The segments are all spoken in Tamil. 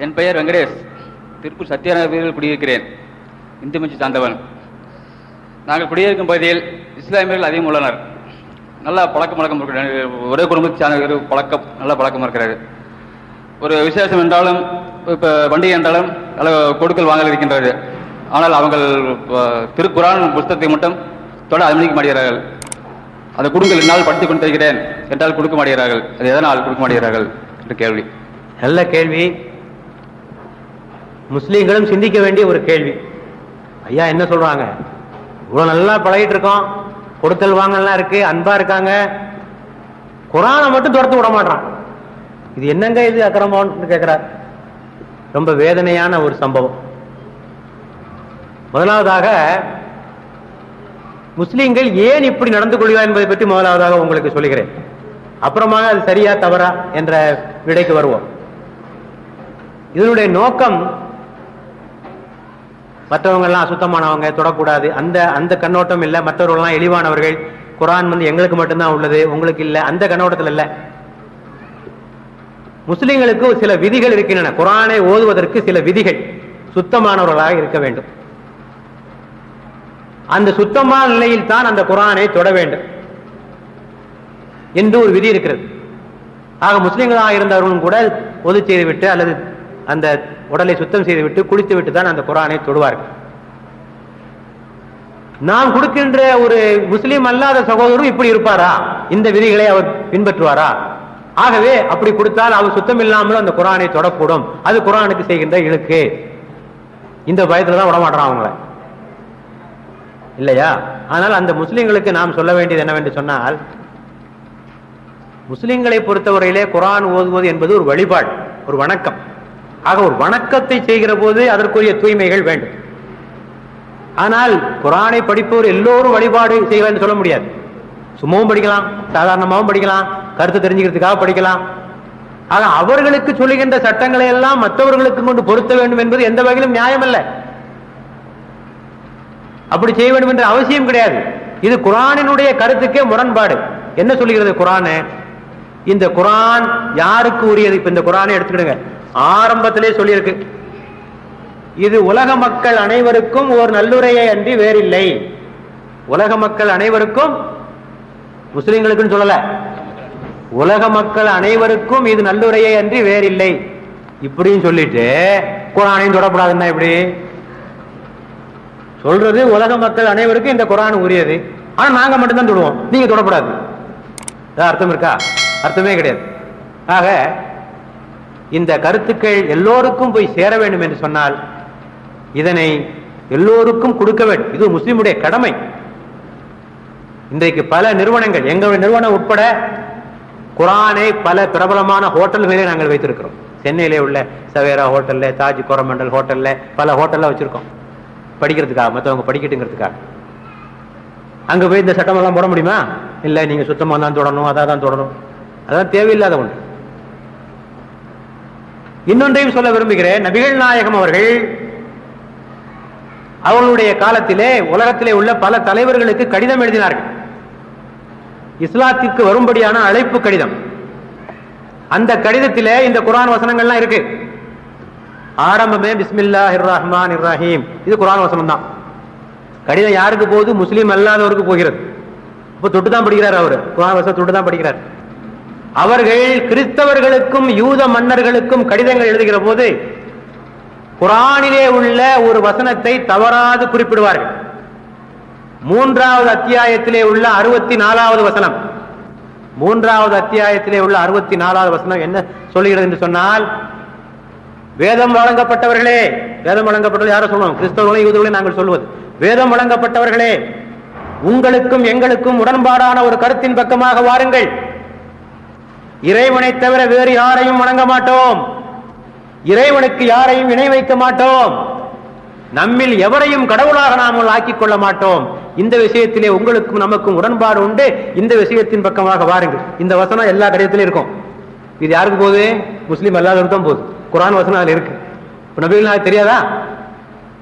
என் பெயர் வெங்கடேஷ். திருப்பூர் சத்யநகரில் குடியிருக்கிறேன். இந்து மஞ்சி சார்ந்தவன். நாங்கள் குடியிருக்கும் பகுதியில் இஸ்லாமியர்கள் அதிகம் உள்ளனர். நல்ல பழக்கம் வழக்கம் ஒரே குடும்பத்தை சார்ந்த பழக்கம் நல்ல பழக்கம் இருக்கிறது ஒரு விசேஷம் என்றாலும் இப்போ பண்டிகை என்றாலும் நல்ல கொடுக்கல் வாங்கல் இருக்கின்றது ஆனால் அவங்கள் திருக்குறான் புஸ்தகத்தை மட்டும் தொட அனுமதிக்க மாட்டேகிறார்கள் அந்த குடுங்கள் என்னால் படித்துக் கொண்டு தருகிறேன் என்றால் கொடுக்க மாட்டேகிறார்கள் அது எதனால் கொடுக்க மாட்டேகிறார்கள் என்று கேள்வி. நல்ல கேள்வி. முஸ்லீம்களும் சிந்திக்க வேண்டிய ஒரு கேள்வி. ஐயா என்ன சொல்றாங்க? இவ்வளவு நல்லா பழகிட்டு இருக்கோம். கொடுத்தல் வாங்கலாம் இருக்கு அன்பா இருக்காங்க. குரானை மட்டும் துரத்து விட மாட்டான். இது என்னங்க இது அக்கிரமம்னு கேட்கிறார் ரொம்ப வேதனையான ஒரு சம்பவம். முதலாவதாக முஸ்லீம்கள் ஏன் இப்படி நடந்து கொள்கிறார் என்பதை பற்றி முதலாவதாக உங்களுக்கு சொல்லுகிறேன். அப்புறமாக அது சரியா தவறா என்ற விடைக்கு வருவோம். இதனுடைய நோக்கம் மற்றவங்க எல்லாம் அசுத்தமானவங்க தொடக்கூடாது. அந்த அந்த கண்ணோட்டம் இல்லை. மற்றவர்கள்லாம் எளிவானவர்கள் குரான் வந்து எங்களுக்கு மட்டும்தான் உள்ளது. உங்களுக்கு இல்லை. அந்த கண்ணோட்டத்தில் இல்லை. முஸ்லிம்களுக்கு சில விதிகள் இருக்கின்றன. குரானை ஓதுவதற்கு சில விதிகள் சுத்தமானவர்களாக இருக்க வேண்டும். அந்த சுத்தமான நிலையில் தான் அந்த குரானை தொட வேண்டும். என்று ஒரு விதி இருக்கிறது. ஆக முஸ்லிம்களாக இருந்தவர்களும் கூட ஒது செய்துவிட்டு அல்லது அந்த உடலை சுத்தம் செய்துவிட்டு குளித்து விட்டு தான் அந்த குரானை தொடுவார்கள் நாம் கொடுக்கின்ற ஒரு முஸ்லீம் அல்லாத சகோதரரும் இப்படி இருப்பாரா? இந்த விதிகளை அவர் பின்பற்றுவாரா? ஆகவே அப்படி கொடுத்தால் அவர் சுத்தம் இல்லாமல் அந்த குரானை தொடக்கூடும். அது குரானுக்கு செய்கின்ற இழுக்கு. இந்த பயத்துல தான் விடமாட்டான் அவங்கள. இல்லையா? ஆனால் அந்த முஸ்லிம்களுக்கு நாம் சொல்ல வேண்டியது என்னவென்று சொன்னால் முஸ்லிம்களை பொறுத்தவரையிலே குரான் ஓதுவது என்பது ஒரு வழிபாடு ஒரு வணக்கம். ஆக ஒரு வணக்கத்தை செய்கிற போது அதற்குரிய தூய்மைகள் வேண்டும். ஆனால் குரானை படிப்பவர் எல்லோரும் வழிபாடு செய்வார் சொல்ல முடியாது. சும்மாவும் படிக்கலாம் சாதாரணமாகவும் படிக்கலாம் கருத்து தெரிஞ்சுக்கிறதுக்காக படிக்கலாம். ஆக அவர்களுக்கு சொல்லுகின்ற சட்டங்களை எல்லாம் மற்றவர்களுக்கு கொண்டு பொருத்த வேண்டும் என்பது எந்த வகையிலும் நியாயம் அல்ல அப்படி செய்ய வேண்டும் என்ற அவசியம் கிடையாது. இது குரானினுடைய கருத்துக்கே முரண்பாடு. என்ன சொல்லுகிறது குரானு? இந்த குரான் யாருக்கு உரியது? இப்ப இந்த குரானை எடுத்துக்கிடுங்க. ஆரம்பத்திலே சொல்லியிருக்கு. இது உலக மக்கள் அனைவருக்கும் ஒரு நல்லுரையை அன்றி வேறில்லை. உலக மக்கள் அனைவருக்கும் முஸ்லிம்களுக்குன்னு சொல்லல. உலக மக்கள் அனைவருக்கும் இது நல்லுரையை அன்றி வேறில்லை. இப்படின்னு சொல்லிட்டு குரானையும் தொடப்படாதுன்னா இப்படி சொல்றது உலக மக்கள் அனைவருக்கும் இந்த குரான் உரியது. ஆனா நாங்க மட்டும்தான் தொடுவோம். நீங்க தொடப்படாது. அர்த்தம் இருக்கா? அர்த்தமே கிடையாது. ஆக இந்த கருத்துக்கள் எல்லோருக்கும் போய் சேர வேண்டும் என்று சொன்னால் இதனை எல்லோருக்கும் கொடுக்க வேண்டும். இது முஸ்லீமுடைய கடமை. இன்றைக்கு பல நிறுவனங்கள் எங்களுடைய நிறுவனம் உட்பட குரானை பல பிரபலமான ஹோட்டல்களே நாங்கள் வைத்திருக்கிறோம். சென்னையிலே உள்ள சவேரா ஹோட்டல்ல தாஜ் கோரமண்டல் ஹோட்டல்ல பல ஹோட்டல்ல வச்சிருக்கோம். படிக்கிறதுக்காக மற்றவங்க படிக்கட்டுங்கிறதுக்காக. அங்க போய் இந்த சட்டமெல்லாம் போட முடியுமா? இல்லை நீங்க சுத்தமாக தான் தொடரணும் அதான் தான் தொடரணும் அதான் தேவையில்லாத ஒன்று இன்னொன்றையும் சொல்ல விரும்புகிறேன். நபிகள் நாயகம் அவர்கள் அவர்களுடைய காலத்திலே உலகத்திலே உள்ள பல தலைவர்களுக்கு கடிதம் எழுதினார்கள். இஸ்லாத்திற்கு வரும்படியான அழைப்பு கடிதம். அந்த கடிதத்திலே இந்த குரான் வசனங்கள்லாம் இருக்கு. ஆரம்பமே பிஸ்மில்லா ரஹ்மான் ரஹீம் இது குரான் வசனம் தான் கடிதம் யாருக்கு போகுது? முஸ்லீம் அல்லாதவருக்கு போகிறது. இப்போ தொட்டு தான் படிக்கிறார் அவர். குரான் வசனம் தொட்டு தான் படிக்கிறார். அவர்கள் கிறிஸ்தவர்களுக்கும் யூத மன்னர்களுக்கும் கடிதங்கள் எழுதுகிற போது குரானிலே உள்ள ஒரு வசனத்தை தவறாது குறிப்பிடுவார்கள். மூன்றாவது அத்தியாயத்திலே உள்ள அறுபத்தி நாலாவது வசனம். மூன்றாவது அத்தியாயத்திலே உள்ள அறுபத்தி நாலாவது வசனம் என்ன சொல்லுகிறது என்று சொன்னால் வேதம் வழங்கப்பட்டவர்களே வேதம் வழங்கப்பட்டது யாரும் சொல்லுவோம்? கிறிஸ்தவர்களையும் யூதர்களையும் நாங்கள் சொல்லுவது. வேதம் வழங்கப்பட்டவர்களே உங்களுக்கும் எங்களுக்கும் உடன்பாடான ஒரு கருத்தின் பக்கமாக வாருங்கள். இறைவனை தவிர வேறு யாரையும் வணங்க மாட்டோம். இறைவனுக்கு யாரையும் இணை வைக்க மாட்டோம். நம்மில் எவரையும் கடவுளாக நாமல் ஆக்கிக் கொள்ள மாட்டோம். இந்த விஷயத்திலே உங்களுக்கும் நமக்கும் உடன்பாடு உண்டு. இந்த விஷயத்தின் பக்கமாக வாருங்கள். இந்த வசனம் எல்லா கடிதத்திலும் இருக்கும். இது யாருக்கு போகுது? முஸ்லீம் அல்லாதவருக்கு தான் போகுது. குரான் வசனம் அதில் இருக்கு. இப்ப நபிகள் தெரியாதா?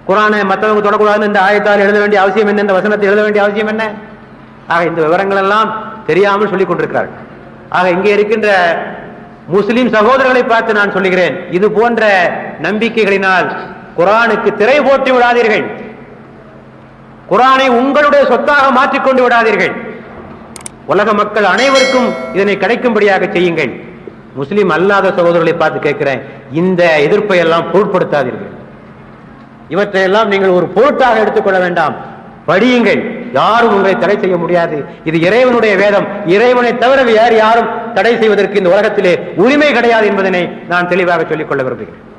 குரானை மற்றவங்க தொடக்கூடாதுன்னு இந்த ஆயத்தால் எழுத வேண்டிய அவசியம் என்ன? இந்த வசனத்தை எழுத வேண்டிய அவசியம் என்ன? ஆக இந்த விவரங்கள் எல்லாம் தெரியாமல் சொல்லிக் கொண்டிருக்கிறார்கள். ஆக இங்கே இருக்கின்ற முஸ்லிம் சகோதரர்களை பார்த்து நான் சொல்லுகிறேன். இது போன்ற நம்பிக்கைகளினால் குரானுக்கு திரை போட்டு விடாதீர்கள். குரானை உங்களுடைய சொத்தாக மாற்றிக்கொண்டு விடாதீர்கள். உலக மக்கள் அனைவருக்கும் இதனை கிடைக்கும்படியாக செய்யுங்கள். முஸ்லிம் அல்லாத சகோதரர்களை பார்த்து கேட்கிறேன். இந்த எதிர்ப்பை எல்லாம் பொருட்படுத்தாதீர்கள். இவற்றையெல்லாம் நீங்கள் ஒரு பொருட்டாக எடுத்துக்கொள்ள வேண்டாம். படியுங்கள். யாரும் உங்களை தடை செய்ய முடியாது. இது இறைவனுடைய வேதம். இறைவனை தவிர வேறு யாரும் தடை செய்வதற்கு இந்த உலகத்திலே உரிமை கிடையாது என்பதனை நான் தெளிவாக சொல்லிக் கொள்ள விரும்புகிறேன்.